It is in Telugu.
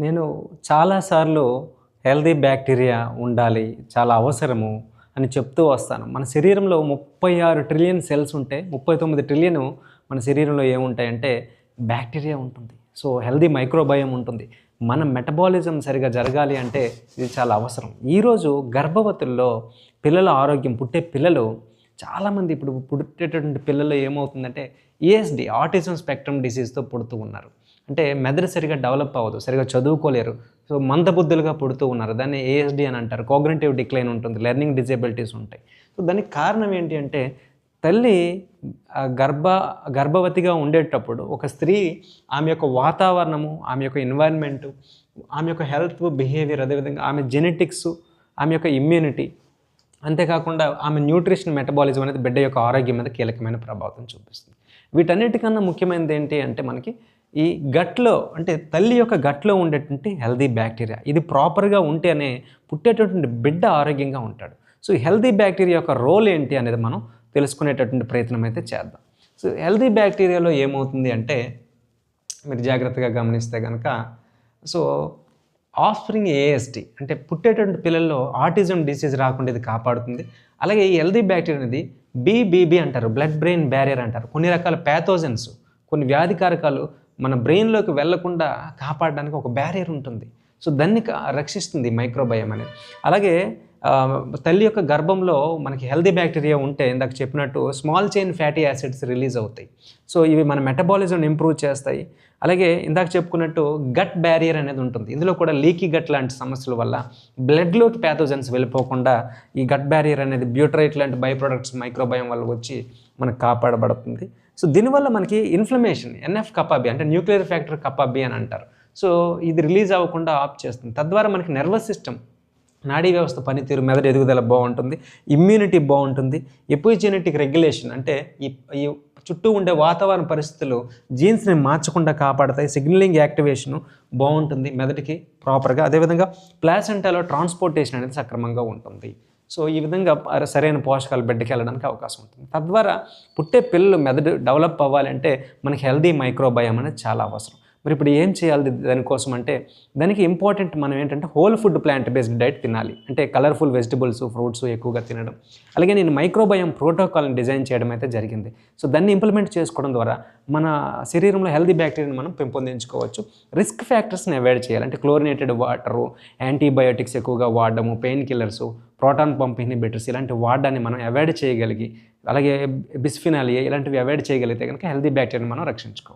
నేను చాలాసార్లు హెల్దీ బ్యాక్టీరియా ఉండాలి చాలా అవసరము అని చెప్తూ వస్తాను. మన శరీరంలో ముప్పై ఆరు ట్రిలియన్ సెల్స్ ఉంటే ముప్పై తొమ్మిది ట్రిలియన్ మన శరీరంలో ఏముంటాయంటే బ్యాక్టీరియా ఉంటుంది. సో హెల్దీ మైక్రోబయం ఉంటుంది. మన మెటబాలిజం సరిగా జరగాలి అంటే ఇది చాలా అవసరం. ఈరోజు గర్భవతుల్లో పిల్లల ఆరోగ్యం పుట్టే పిల్లలు చాలామంది ఇప్పుడు పుట్టేటటువంటి పిల్లలు ఏమవుతుందంటే ఏఎస్డి ఆటిజం స్పెక్ట్రమ్ డిసీజ్తో పుడుతూ ఉన్నారు. అంటే మెదడు సరిగా డెవలప్ అవ్వదు సరిగా చదువుకోలేరు. సో మందబుద్ధులుగా పుడుతూ ఉన్నారు. దాన్ని ఏఎస్డి అని అంటారు. కోగ్నేటివ్ డిక్లైన్ ఉంటుంది. లెర్నింగ్ డిజేబిలిటీస్ ఉంటాయి. సో దానికి కారణం ఏంటి అంటే తల్లి గర్భ గర్భవతిగా ఉండేటప్పుడు ఒక స్త్రీ ఆమె యొక్క వాతావరణము ఆమె యొక్క ఎన్వైర్న్మెంటు ఆమె యొక్క హెల్త్ బిహేవియర్ అదేవిధంగా ఆమె జెనెటిక్స్ ఆమె యొక్క ఇమ్యూనిటీ అంతేకాకుండా ఆమె న్యూట్రిషన్ మెటబాలిజం అనేది బిడ్డ యొక్క ఆరోగ్యం మీద కీలకమైన ప్రభావం చూపిస్తుంది. వీటన్నిటికన్నా ముఖ్యమైనది ఏంటి అంటే మనకి ఈ గట్లో అంటే తల్లి యొక్క గట్లో ఉండేటువంటి హెల్దీ బ్యాక్టీరియా ఇది ప్రాపర్గా ఉంటేనే పుట్టేటటువంటి బిడ్డ ఆరోగ్యంగా ఉంటాడు. సో హెల్దీ బ్యాక్టీరియా యొక్క రోల్ ఏంటి అనేది మనం తెలుసుకునేటటువంటి ప్రయత్నం అయితే చేద్దాం. సో హెల్దీ బ్యాక్టీరియాలో ఏమవుతుంది అంటే మీరు జాగ్రత్తగా గమనిస్తే కనుక సో ఆఫ్స్ప్రింగ్ ఏఎస్టీ అంటే పుట్టేటువంటి పిల్లల్లో ఆటిజం డిసీజ్ రాకుండా ఇది కాపాడుతుంది. అలాగే ఈ హెల్దీ బ్యాక్టీరియా అనేది బీబీబీ అంటారు బ్లడ్ బ్రెయిన్ బ్యారియర్ అంటారు. కొన్ని రకాల ప్యాథోజన్స్ కొన్ని వ్యాధికారకాలు మన బ్రెయిన్లోకి వెళ్ళకుండా కాపాడడానికి ఒక బ్యారియర్ ఉంటుంది. సో దాన్ని రక్షిస్తుంది మైక్రోబయం అనేది. అలాగే తల్లి యొక్క గర్భంలో మనకి హెల్దీ బ్యాక్టీరియా ఉంటే ఇందాక చెప్పినట్టు small chain fatty acids release అవుతాయి. సో ఇవి మన మెటబాలిజం ఇంప్రూవ్ చేస్తాయి. అలాగే ఇందాక చెప్పుకున్నట్టు గట్ బ్యారియర్ అనేది ఉంటుంది. ఇందులో కూడా లీకీ గట్ లాంటి సమస్యల వల్ల బ్లడ్లోకి ప్యాథోజన్స్ వెళ్ళిపోకుండా ఈ గట్ బ్యారియర్ అనేది బ్యూట్రైట్ లాంటి బై ప్రొడక్ట్స్ మైక్రోబయం వల్ల వచ్చి మనకు కాపాడబడుతుంది. సో దీనివల్ల మనకి ఇన్ఫ్లమేషన్ ఎన్ఎఫ్ కపాబి అంటే న్యూక్లియర్ ఫ్యాక్టర్ కపాబి అని అంటారు. సో ఇది రిలీజ్ అవ్వకుండా ఆఫ్ చేస్తుంది. తద్వారా మనకి నర్వస్ సిస్టమ్ నాడీ వ్యవస్థ పనితీరు మెదడు ఎదుగుదల బాగుంటుంది ఇమ్యూనిటీ బాగుంటుంది. ఎపిజెనెటిక్ రెగ్యులేషన్ అంటే ఈ ఈ చుట్టూ ఉండే వాతావరణ పరిస్థితులు జీన్స్ని మార్చకుండా కాపాడతాయి సిగ్నలింగ్ యాక్టివేషను బాగుంటుంది మెదడుకి ప్రాపర్గా అదేవిధంగా ప్లాసెంటాలో ట్రాన్స్పోర్టేషన్ అనేది సక్రమంగా ఉంటుంది. సో ఈ విధంగా సరైన పోషకాలు బిడ్డకి వెళ్ళడానికి అవకాశం ఉంటుంది. తద్వారా పుట్టే పిల్లలు మెదడు డెవలప్ అవ్వాలంటే మనకి హెల్దీ మైక్రోబయం అనేది చాలా అవసరం. మరి ఇప్పుడు ఏం చేయాలి దానికోసం అంటే దానికి ఇంపార్టెంట్ మనం ఏంటంటే whole food plant based diet తినాలి. అంటే కలర్ఫుల్ వెజిటబుల్స్ ఫ్రూట్స్ ఎక్కువగా తినడం. అలాగే నేను మైక్రోబయం ప్రోటోకాల్ని డిజైన్ చేయడం అయితే జరిగింది. సో దాన్ని ఇంప్లిమెంట్ చేసుకోవడం ద్వారా మన శరీరంలో హెల్దీ బ్యాక్టీరియాని మనం పెంపొందించుకోవచ్చు. రిస్క్ ఫ్యాక్టర్స్ని అవాయిడ్ చేయాలి. అంటే క్లోరినేటెడ్ వాటరు యాంటీబయోటిక్స్ ఎక్కువగా వాడడము pain killers proton pump inhibitors ఇలాంటి వాడడాన్ని మనం అవాయిడ్ చేయగలిగి అలాగే బిస్ఫినాలియా ఇలాంటివి అవాయిడ్ చేయగలిగితే కనుక హెల్దీ బ్యాక్టీరియాని మనం రక్షించుకోవాలి